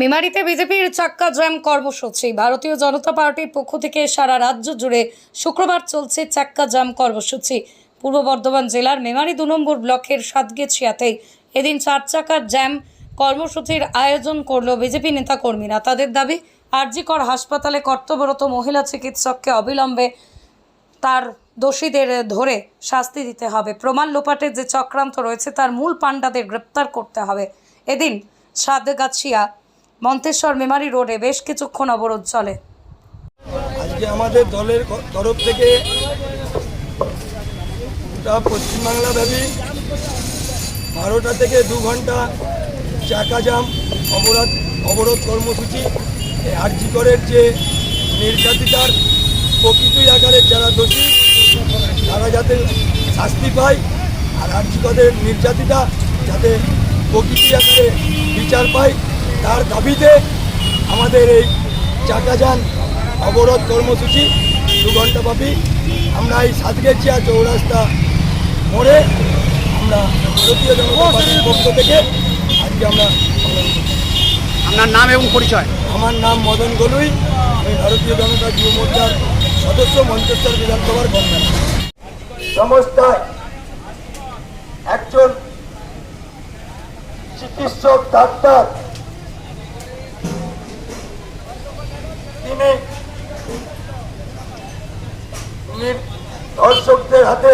মেমারিতে বিজেপির চাক্কা জ্যাম কর্মসূচি। ভারতীয় জনতা পার্টির পক্ষ থেকে সারা রাজ্য জুড়ে শুক্রবার চলছে চাক্কা জ্যাম কর্মসূচি। পূর্ব বর্ধমান জেলার মেমারি দু নম্বর ব্লকের সাতগেছিয়াতে এদিন চার চাকার জ্যাম কর্মসূচির আয়োজন করল বিজেপি নেতাকর্মীরা। তাদের দাবি, আরজিকর হাসপাতালে কর্তব্যরত মহিলা চিকিৎসককে অবিলম্বে তার দোষীদের ধরে শাস্তি দিতে হবে। প্রমাণ লোপাটের যে চক্রান্ত রয়েছে, তার মূল পাণ্ডাদের গ্রেপ্তার করতে হবে। এদিন সাতগাছিয়া মন্তেশ্বর মেমারি রোডে বেশ কিছুক্ষণ অবরোধ চলে। আজকে আমাদের দলের তরফ থেকে পশ্চিমবাংলা ব্যাপী বারোটা থেকে দু ঘণ্টা চাকা জাম, অবরোধ অবরোধ কর্মসূচি এই আর্যিকরের যে নির্যাতিতার প্রকৃতি আকারের যারা দোষী, তারা যাতে শাস্তি পায় আর আর্যিকদের নির্যাতিতা যাতে প্রকৃতি আকারে বিচার পায়। তার দাবিতে আমাদের এই চাকাযান অবরোধ কর্মসূচি দু ঘন্টাব্যাপী আমরা এই সাতগেছিয়া চৌরাস্তা মোড়ে আমরা ভারতীয় জনতা পার্টির পক্ষ থেকে আজকে আমরা আপনার নাম এবং পরিচয়? আমার নাম মদন গলুই। আমি ভারতীয় জনতা যুব মোর্চার সদস্য মঞ্চেশ্বর বিধানসভার কনভেনর সংস্থায় একজন চিকিৎসক ডাক্তার নির- দর্শকদের হাতে